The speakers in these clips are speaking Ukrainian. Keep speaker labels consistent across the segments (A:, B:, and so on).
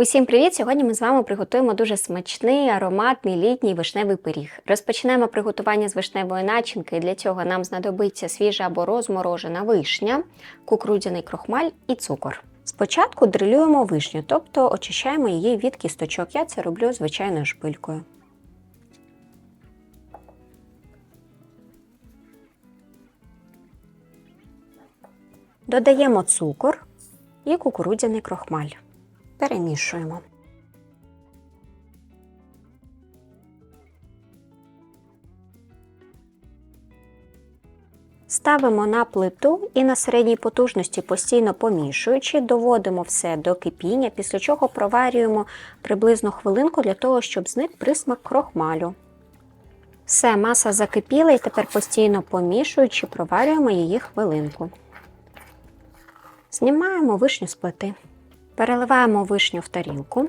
A: Усім привіт! Сьогодні ми з вами приготуємо дуже смачний, ароматний літній вишневий пиріг. Розпочнемо приготування з вишневої начинки. Для цього нам знадобиться свіжа або розморожена вишня, кукурудзяний крохмаль і цукор. Спочатку дрилюємо вишню, тобто очищаємо її від кісточок. Я це роблю звичайною шпилькою. Додаємо цукор і кукурудзяний крохмаль. Перемішуємо. Ставимо на плиту і на середній потужності постійно помішуючи, доводимо все до кипіння, після чого проварюємо приблизно хвилинку для того, щоб зник присмак крохмалю. Все, маса закипіла і тепер постійно помішуючи, проварюємо її хвилинку. Знімаємо вишню з плити. Переливаємо вишню в тарілку,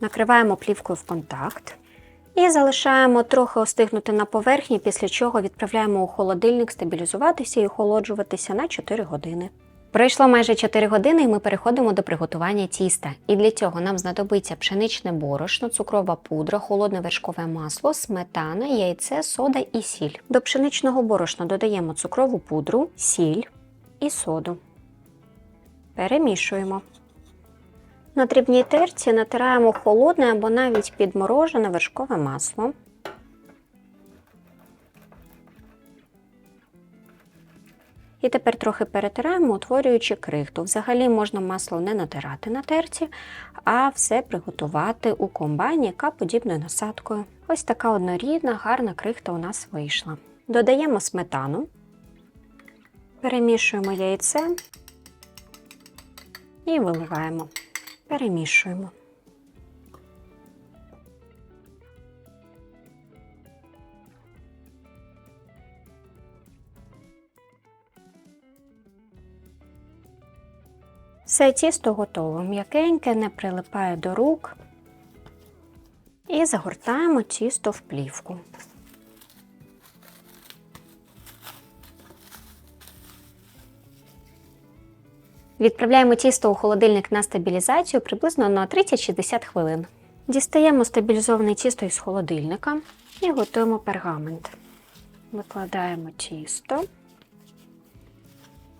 A: накриваємо плівкою в контакт і залишаємо трохи остигнути на поверхні, після чого відправляємо у холодильник стабілізуватися і охолоджуватися на 4 години. Пройшло майже 4 години, і ми переходимо до приготування тіста. І для цього нам знадобиться пшеничне борошно, цукрова пудра, холодне вершкове масло, сметана, яйце, сода і сіль. До пшеничного борошна додаємо цукрову пудру, сіль і соду. Перемішуємо. На дрібній терці натираємо холодне або навіть підморожене вершкове масло. І тепер трохи перетираємо, утворюючи крихту. Взагалі можна масло не натирати на терці, а все приготувати у комбайні, яка подібною насадкою. Ось така однорідна, гарна крихта у нас вийшла. Додаємо сметану, перемішуємо яйце і виливаємо. Перемішуємо. Все тісто готове, м'якеньке, не прилипає до рук. І загортаємо тісто в плівку. Відправляємо тісто у холодильник на стабілізацію приблизно на 30-60 хвилин. Дістаємо стабілізоване тісто із холодильника і готуємо пергамент. Викладаємо тісто.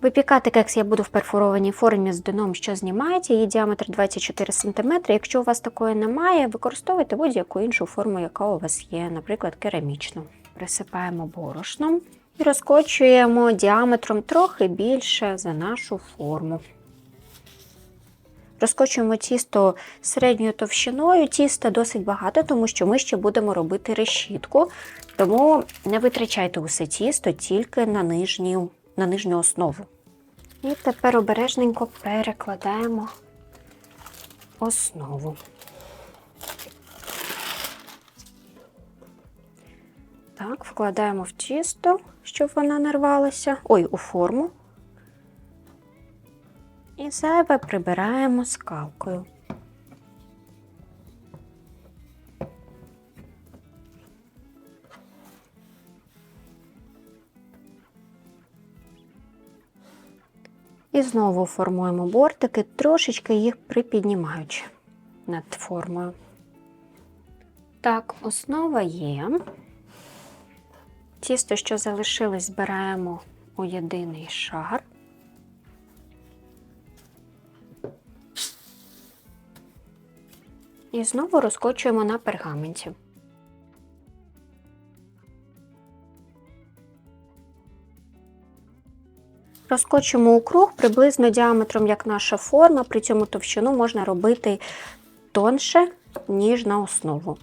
A: Випікати кекс я буду в перфорованій формі з дном, що знімається, її діаметр 24 см. Якщо у вас такої немає, використовуйте будь-яку іншу форму, яка у вас є, наприклад, керамічну. Присипаємо борошном і розкочуємо діаметром трохи більше за нашу форму. Розкочуємо тісто середньою товщиною. Тіста досить багато, тому що ми ще будемо робити решітку. Тому не витрачайте усе тісто тільки на нижню, на нижню основу. І тепер обережненько перекладаємо основу. Так, вкладаємо в тісто, щоб вона нарвалася. Ой, у форму. І зайве прибираємо скалкою. І знову формуємо бортики, трошечки їх припіднімаючи над формою. Так, основа є. Тісто, що залишилось, збираємо у єдиний шар. І знову розкочуємо на пергаменті. Розкочуємо у круг приблизно діаметром, як наша форма, при цьому товщину можна робити тонше, ніж на основу.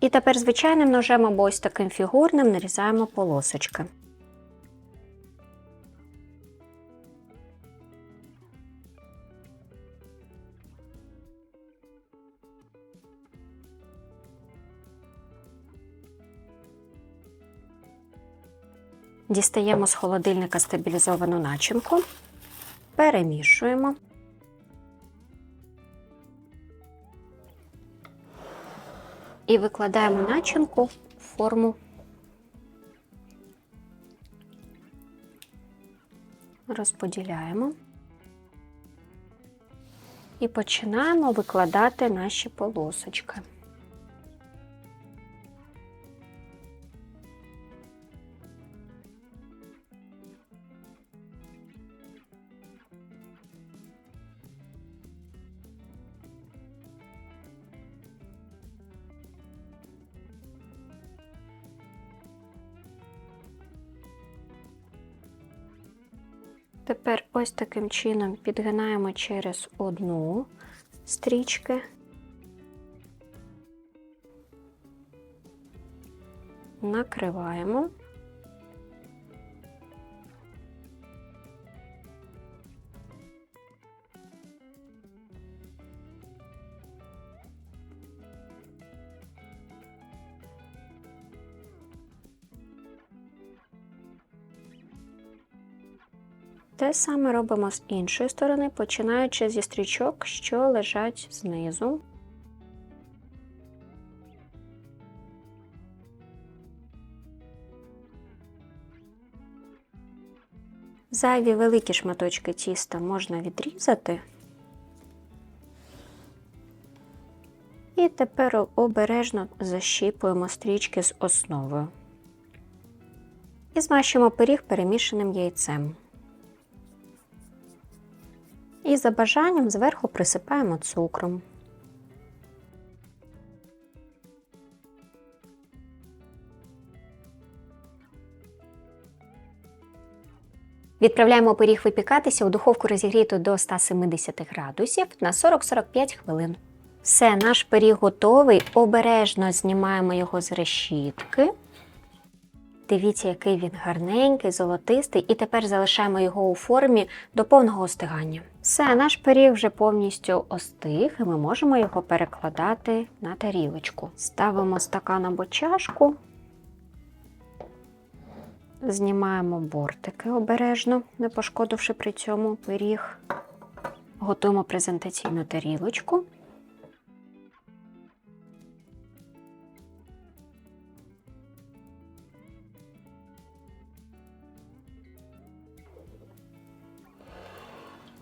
A: І тепер звичайним ножем або ось таким фігурним нарізаємо полосочки. Дістаємо з холодильника стабілізовану начинку, перемішуємо. І викладаємо начинку в форму. Розподіляємо. і починаємо викладати наші полосочки. Тепер ось таким чином підгинаємо через одну стрічки. Накриваємо. Те саме робимо з іншої сторони, починаючи зі стрічок, що лежать знизу. Зайві великі шматочки тіста можна відрізати. І тепер обережно защіпуємо стрічки з основою. І змащуємо пиріг перемішаним яйцем. І за бажанням зверху присипаємо цукром. Відправляємо пиріг випікатися у духовку розігріту до 170 градусів на 40-45 хвилин. Все, наш пиріг готовий. Обережно знімаємо його з решітки. Дивіться, який він гарненький, золотистий, і тепер залишаємо його у формі до повного остигання. Все, наш пиріг вже повністю остиг, і ми можемо його перекладати на тарілочку. Ставимо стакан або чашку, знімаємо бортики обережно, не пошкодивши при цьому пиріг. Готуємо презентаційну тарілочку.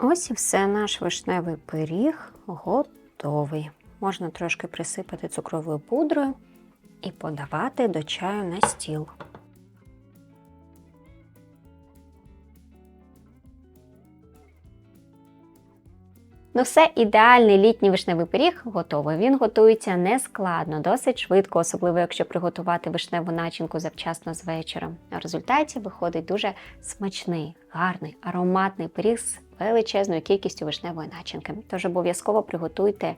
A: Ось і все, наш вишневий пиріг готовий. Можна трошки присипати цукровою пудрою і подавати до чаю на стіл. Ну все, ідеальний літній вишневий пиріг готовий. Він готується нескладно, досить швидко, особливо якщо приготувати вишневу начинку завчасно з вечора. В результаті виходить дуже смачний, гарний, ароматний пиріг з величезною кількістю вишневої начинки. Тож обов'язково приготуйте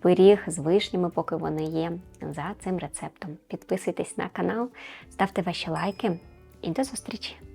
A: пиріг з вишнями, поки вони є за цим рецептом. Підписуйтесь на канал, ставте ваші лайки і до зустрічі!